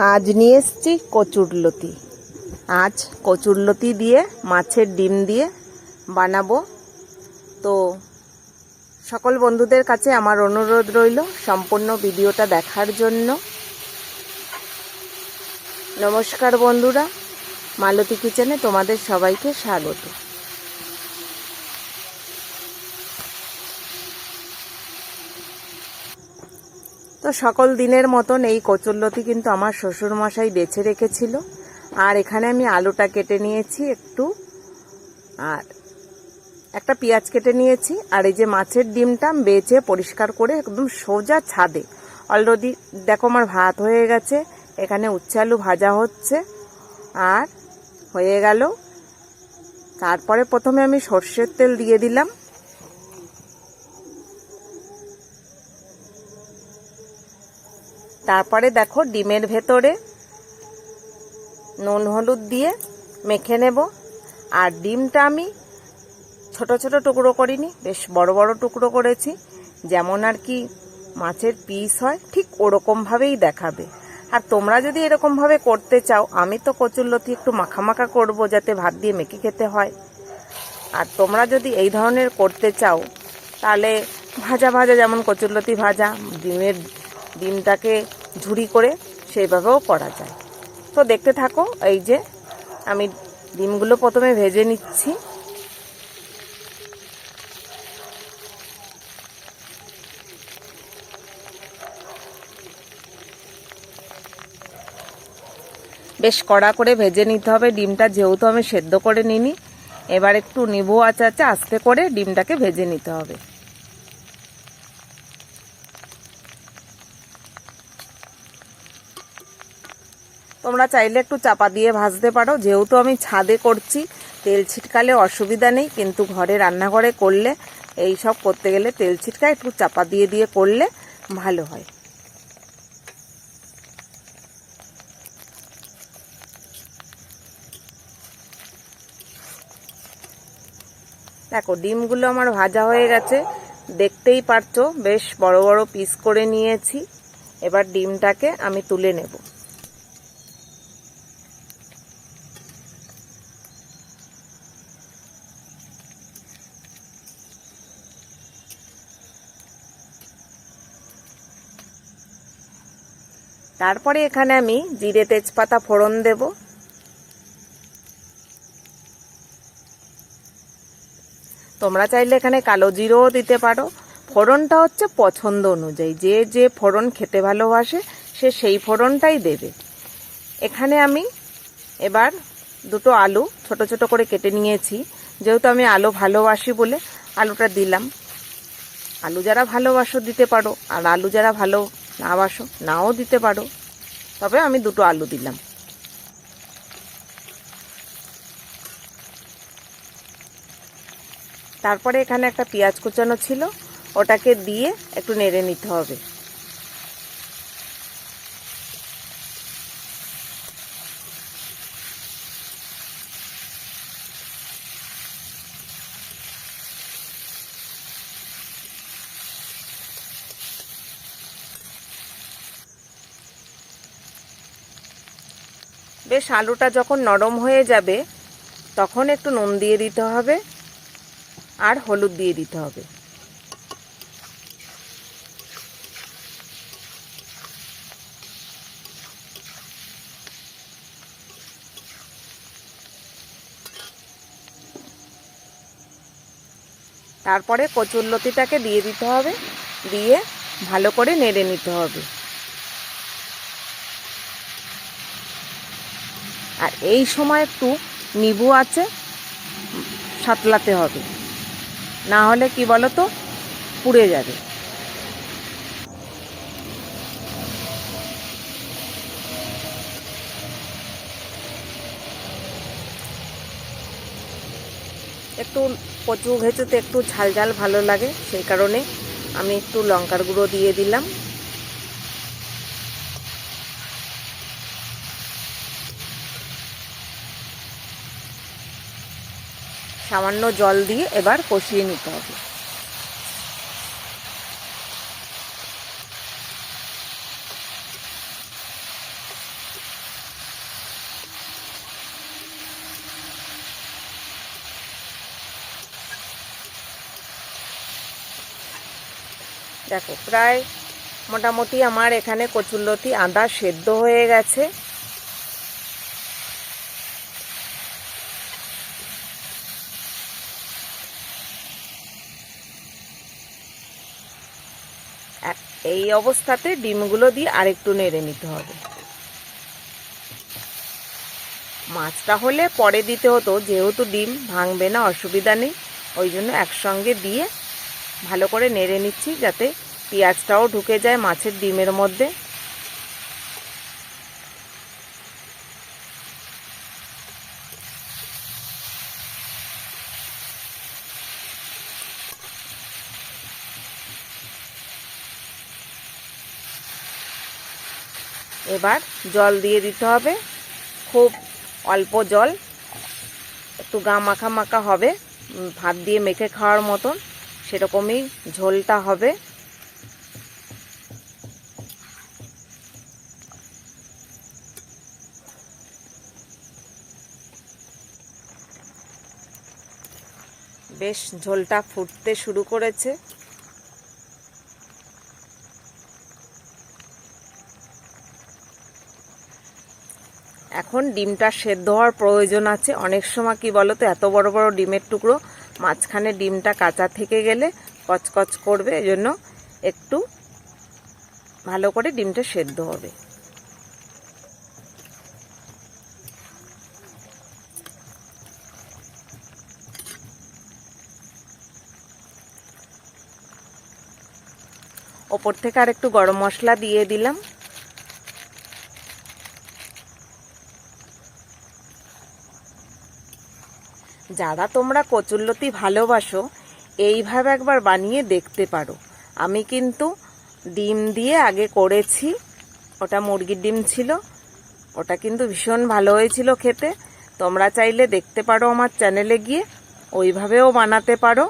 আজ নিয়ে এসছি কচুরলতি আজ কচুরলতি দিয়ে, মাছের ডিম দিয়ে বানাবো। তো সকল বন্ধুদের কাছে আমার অনুরোধ রইল সম্পূর্ণ ভিডিওটা দেখার জন্য। নমস্কার বন্ধুরা, মালতী কিচেনে তোমাদের সবাইকে স্বাগত। তো সকল দিনের মতন এই কচুরলতি কিন্তু আমার শ্বশুর মশাই বেছে রেখেছিল। আর এখানে আমি আলুটা কেটে নিয়েছি একটু। আর একটা পেঁয়াজ কেটে নিয়েছি। আর এই যে মাছের ডিমটা বেছে পরিষ্কার করে একদম সোজা ছাদে। অলরেডি দেখো আমার ভাত হয়ে গেছে। এখানে উচ্ছে আলু ভাজা হচ্ছে। আর হয়ে গেল। তারপরে প্রথমে আমি সর্ষের তেল দিয়ে দিলাম। তারপরে দেখো ডিমের ভেতরে নুন হলুদ দিয়ে মেখে নেব। আর ডিমটা আমি ছোট ছোট টুকরো করিনি, বেশ বড় বড় টুকরো করেছি। যেমন আর কি মাছের পিস হয়, ঠিক ওরকমভাবেই দেখাবে। আর তোমরা যদি এরকমভাবে করতে চাও, আমি তো কচুরলতি একটু মাখা মাখা করব যাতে ভাত দিয়ে মেখে খেতে হয়। আর তোমরা যদি এই ধরনের করতে চাও, তাহলে ভাজা ভাজা যেমন কচুরলতি ভাজা, ডিমের ডিমটাকে ঝুরি করে সেইভাবেও করা যায়। তো দেখতে থাকো, এই যে আমি ডিমগুলো প্রথমে ভেজে নিচ্ছি। বেশ কড়া করে ভেজে নিতে হবে। ডিমটা যেহেতু আমি সেদ্ধ করে নিনি এবার একটু নিবু আচা আচা আস্তে করে ডিমটাকে ভেজে নিতে হবে। তোমরা চাইলে একটু চাপা দিয়ে ভাজতে পারো। যেহেতু আমি ছাদে করছি, তেল ছিটকালে অসুবিধা নেই, কিন্তু ঘরে রান্নাঘরে করলে, এই সব করতে গেলে তেল ছিটকা, একটু চাপা দিয়ে দিয়ে করলে ভালো হয়। দেখো, ডিমগুলো আমার ভাজা হয়ে গেছে। দেখতেই পারছ, বেশ বড় বড় পিস করে নিয়েছি। এবার ডিমটাকে আমি তুলে নেব। তারপরে এখানে আমি জিরে তেজপাতা ফোড়ন দেব। তোমরা চাইলে এখানে কালো জিরেও দিতে পারো। ফোড়নটা হচ্ছে পছন্দ অনুযায়ী। যে যে ফোড়ন খেতে ভালোবাসে, সে সেই ফোড়নটাই দেবে। এখানে আমি এবার দুটো আলু ছোট ছোট করে কেটে নিয়েছি। যেহেতু আমি আলু ভালোবাসি বলে আলুটা দিলাম। আলু যারা ভালোবাসো দিতে পারো, আর আলু যারা ভালো না বাসো, নাও দিতে পারো। তবে আমি দুটো আলু দিলাম। তারপরে এখানে একটা পেঁয়াজ কুচানো ছিল, ওটাকে দিয়ে একটু নেড়ে নিতে হবে। বেশ আলুটা যখন নরম হয়ে যাবে, তখন একটু নুন দিয়ে দিতে হবে আর হলুদ দিয়ে দিতে হবে। তারপরে কচুরলতিটাকে দিয়ে দিতে হবে, দিয়ে ভালো করে নেড়ে নিতে হবে। আর এই সময় একটু নিবু আছে, সাতলাতে হবে। না হলে কি বলো তো পুড়ে যাবে। একটু কচু ঘেঁচুতে একটু ঝাল ঝাল ভালো লাগে, সেই কারণে আমি একটু লঙ্কার গুঁড়ো দিয়ে দিলাম। সামান্য জল দিয়ে এবার কষিয়ে নিতে হবে। দেখো, প্রায় মোটামুটি আমার এখানে কচুল্লতি আদা সেদ্ধ হয়ে গেছে। এই অবস্থাতে ডিমগুলো দিয়ে আরেকটু নেড়ে নিতে হবে। মাছটা হলে পরে দিতে হতো, যেহেতু ডিম ভাঙবে না, অসুবিধা নেই। ওই জন্য একসঙ্গে দিয়ে ভালো করে নেড়ে নিচ্ছি যাতে পেঁয়াজটাও ঢুকে যায় মাছের ডিমের মধ্যে। এবার জল দিয়ে দিতে হবে। খুব অল্প জল। একটু গা মাখা মাখা হবে। ভাত দিয়ে মেখে খাওয়ার মতন সেরকমই ঝোলটা হবে। বেশ ঝোলটা ফুটতে শুরু করেছে। এখন ডিমটা সেদ্ধ হওয়ার প্রয়োজন আছে। অনেক সময় কি বলো তো এত বড় বড় ডিমের টুকরো, মাঝখানে ডিমটা কাঁচা থেকে গেলে কচকচ করবে, এজন্য একটু ভালো করে ডিমটা সেদ্ধ হবে। ওপর থেকে আর একটু গরম মশলা দিয়ে দিলাম। যারা তোমরা কচুল্লতি ভালোবাসো, এইভাবে একবার বানিয়ে দেখতে পারো। আমি কিন্তু ডিম দিয়ে আগে করেছি, ওটা মুরগির ডিম ছিল, ওটা কিন্তু ভীষণ ভালো হয়েছিল খেতে। তোমরা চাইলে দেখতে পারো আমার চ্যানেলে গিয়ে, ওইভাবেও বানাতে পারো,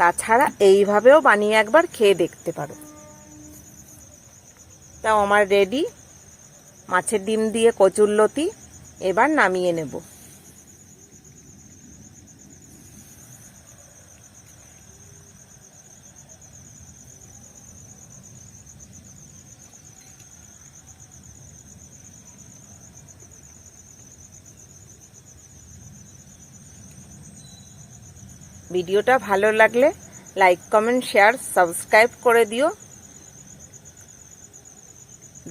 তাছাড়া এইভাবেও বানিয়ে একবার খেয়ে দেখতে পারো। তাও আমার রেডি মাছের ডিম দিয়ে কচুল্লতি এবার নামিয়ে নেব। ভিডিওটা ভালো লাগলে লাইক, কমেন্ট, শেয়ার, সাবস্ক্রাইব করে দিও।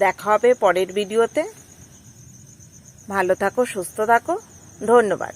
দেখা হবে পরের ভিডিওতে। ভালো থাকো, সুস্থ থাকো। ধন্যবাদ।